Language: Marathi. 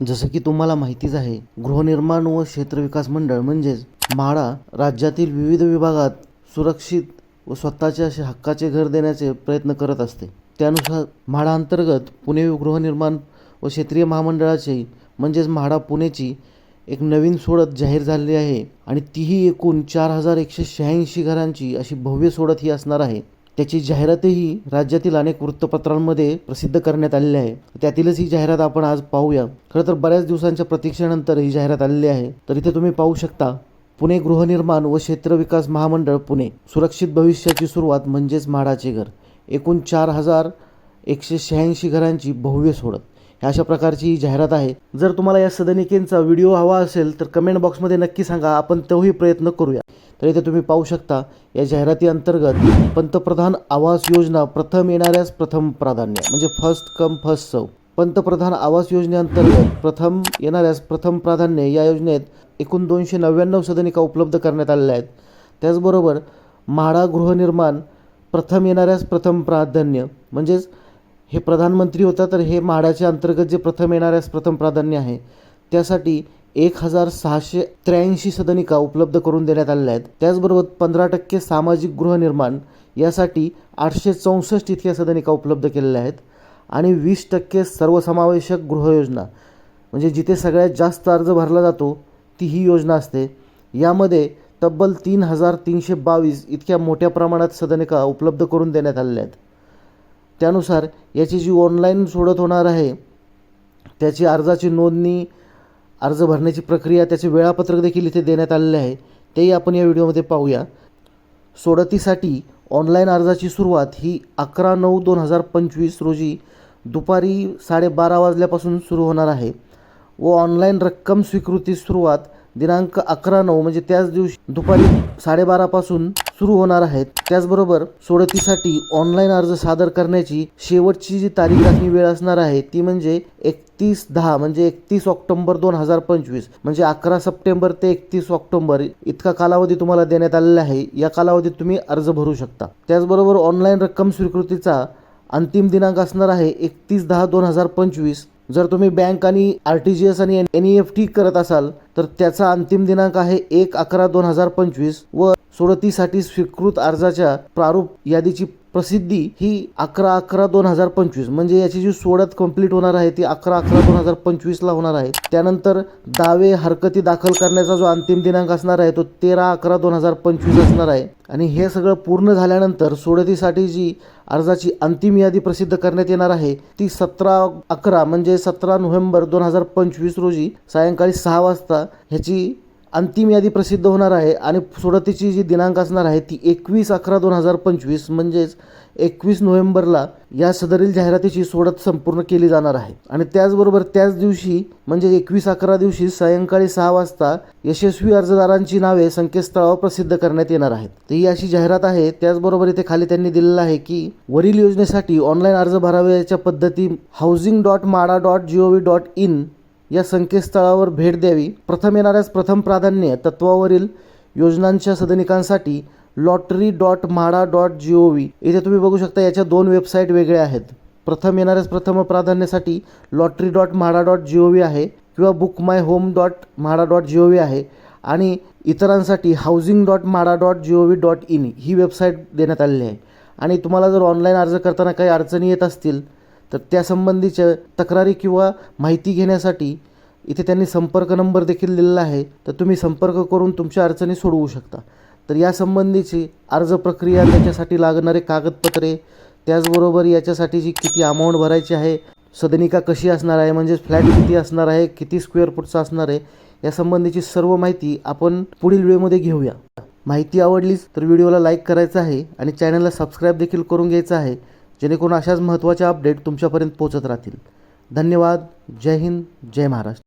जसं की तुम्हाला माहितीच आहे गृहनिर्माण व क्षेत्र विकास मंडळ म्हणजेच म्हाडा राज्यातील विविध विभागात सुरक्षित व स्वतःचे असे हक्काचे घर देण्याचे प्रयत्न करत असते. त्यानुसार म्हाडा अंतर्गत पुणे गृहनिर्माण व क्षेत्रीय महामंडळाची म्हणजेच म्हाडा पुणेची एक नवीन सोडत जाहीर झालेली आहे आणि तीही एकूण चार हजार एकशे शहाऐंशी घरांची अशी भव्य सोडत ही असणार आहे. त्याची जाहिरातही राज्यातील अनेक वृत्तपत्रांमध्ये प्रसिद्ध करण्यात आलेली आहे. त्यातीलच ही जाहिरात आपण आज पाहूया. खरं तर बऱ्याच दिवसांच्या प्रतीक्षेनंतर ही जाहिरात आलेली आहे. तर इथे तुम्ही पाहू शकता पुणे गृहनिर्माण व क्षेत्र विकास महामंडळ पुणे. सुरक्षित भविष्याची सुरुवात म्हणजेच म्हाडाचे घर. एकूण चार हजार एकशे शहाऐंशी घरांची भव्य सोडत. अशा प्रकारची ही जाहिरात आहे. जर तुम्हाला या सदनिकेंचा व्हिडिओ हवा असेल तर कमेंट बॉक्समध्ये नक्की सांगा. आपण तोही प्रयत्न करूया. तर इथे तुम्ही पाहू शकता या जाहिराती अंतर्गत पंतप्रधान आवास योजना प्रथम येणाऱ्यास प्रथम प्राधान्य म्हणजे फर्स्ट कम फर्स्ट सव पंतप्रधान आवास योजनेअंतर्गत प्रथम येणाऱ्यास प्रथम प्राधान्य या योजनेत एकूण दोनशे नव्याण्णव सदनिका उपलब्ध करण्यात आलेल्या आहेत. त्याचबरोबर म्हाडा गृहनिर्माण प्रथम येणाऱ्यास प्रथम प्राधान्य म्हणजेच हे प्रधानमंत्री होता तर हे म्हाडाच्या अंतर्गत जे प्रथम येणाऱ्यास प्रथम प्राधान्य आहे त्यासाठी एक हजार सहाशे त्र्याऐंशी सदनिका उपलब्ध करून देण्यात आलेल्या आहेत. त्याचबरोबर पंधरा टक्के सामाजिक गृहनिर्माण यासाठी आठशे चौसष्ट इतक्या सदनिका उपलब्ध केलेल्या आहेत आणि वीस टक्के सर्वसमावेशक गृहयोजना म्हणजे जिथे सगळ्यात जास्त अर्ज भरला जातो ती ही योजना असते. यामध्ये तब्बल तीन हजार तीनशे बावीस इतक्या मोठ्या प्रमाणात सदनिका उपलब्ध करून देण्यात आलेल्या आहेत. त्यानुसार याची जी ऑनलाईन सोडत होणार आहे त्याची अर्जाची नोंदणी अर्ज भरण्याची प्रक्रिया त्याचे वेळापत्रक देखील इथे देण्यात आलेले आहे. तेही आपण या व्हिडिओमध्ये पाहूया. सोडतीसाठी ऑनलाईन अर्जाची सुरुवात ही अकरा नऊ दोन हजार पंचवीस रोजी दुपारी साडेबारा वाजल्यापासून सुरू होणार आहे व ऑनलाईन रक्कम स्वीकृती सुरुवात दिनांक अकरा नऊ म्हणजे त्याच दिवशी दुपारी साडेबारापासून सुरू होणार आहेत. त्याचबरोबर सोडतीसाठी ऑनलाईन अर्ज सादर करण्याची शेवटची जी तारीख आणि वेळ असणार आहे ती म्हणजे एकतीस दहा म्हणजे एकतीस ऑक्टोबर दोन हजार पंचवीस म्हणजे अकरा सप्टेंबर ते एकतीस ऑक्टोबर. इतका कालावधी तुम्हाला देण्यात आलेला आहे. या कालावधीत तुम्ही अर्ज भरू शकता. त्याचबरोबर ऑनलाईन रक्कम स्वीकृतीचा अंतिम दिनांक असणार आहे एकतीस दहा दोन हजार पंचवीस. जर तुम्ही बँक आणि आर टी जी एस आणि एन ई एफ टी करत असाल तर त्याचा अंतिम दिनांक आहे एक अकरा दोन हजार पंचवीस व सोडतीसाठी स्वीकृत अर्जाच्या प्रारूप यादीची प्रसिद्धी ही अकरा अकरा दोन हजार पंचवीस. म्हणजे याची जी सोडत कंप्लीट होणार आहे ती अकरा अकरा दोन हजार पंचवीसला होणार आहे. त्यानंतर दावे हरकती दाखल करण्याचा जो अंतिम दिनांक असणार आहे तो तेरा अकरा दोन हजार पंचवीस असणार आहे. आणि हे सगळं पूर्ण झाल्यानंतर सोडतीसाठी जी अर्जाची अंतिम यादी प्रसिद्ध करण्यात येणार आहे ती सतरा अकरा म्हणजे सतरा नोव्हेंबर दोन हजार पंचवीस रोजी सायंकाळी सहा वाजता ह्याची अंतिम यादी प्रसिद्ध होणार आहे आणि सोडतीची जी दिनांक असणार आहे ती एकवीस अकरा दोन हजार पंचवीस म्हणजेच एकवीस नोव्हेंबरला या सदरील जाहिरातीची सोडत संपूर्ण केली जाणार आहे. आणि त्याचबरोबर त्याच दिवशी म्हणजे एकवीस अकरा दिवशी सायंकाळी सहा वाजता यशस्वी अर्जदारांची नावे संकेतस्थळावर प्रसिद्ध करण्यात येणार आहेत. तर ही अशी जाहिरात आहे. त्याचबरोबर इथे खाली त्यांनी दिलेलं आहे की वरील योजनेसाठी ऑनलाईन अर्ज भरावयाच्या पद्धती housing dot MHADA dot G O dot in या संकेतस्थळावर भेट द्यावी. प्रथम येणाऱ्यास प्रथम प्राधान्य तत्वावरील योजनांच्या सदनिकांसाठी lottery dot MHADA dot G O V इथे तुम्ही बघू शकता याच्या दोन वेबसाईट वेगळ्या आहेत. प्रथम येणाऱ्यास प्रथम प्राधान्यासाठी lottery dot MHADA dot G O V आहे किंवा book my home dot MHADA dot G O V आहे आणि इतरांसाठी housing dot MHADA dot G O V dot in he website देण्यात आलेली आहे. आणि तुम्हाला जर ऑनलाईन अर्ज करताना काही अडचणी येत असतील तर त्यासंबंधीच्या तक्रारी किंवा माहिती घेण्यासाठी इथे त्यांनी संपर्क नंबर देखील दिलेला आहे. तर तुम्ही संपर्क करून तुमच्या अडचणी सोडवू शकता. तर यासंबंधीची अर्ज प्रक्रिया त्याच्यासाठी लागणारे कागदपत्रे त्याचबरोबर याच्यासाठीची किती अमाऊंट भरायची आहे सदनिका कशी असणार आहे म्हणजे फ्लॅट किती असणार आहे किती स्क्वेअर फूटचा असणार आहे यासंबंधीची सर्व माहिती आपण पुढील व्हिडिओमध्ये घेऊया. माहिती आवडलीच तर व्हिडिओला लाईक करायचं आहे आणि चॅनलला सबस्क्राईब देखील करून घ्यायचं आहे. जेणेकरून अशाच महत्त्वाच्या अपडेट तुमच्यापर्यंत पोचत राहतील. धन्यवाद. जय हिंद. जय महाराष्ट्र.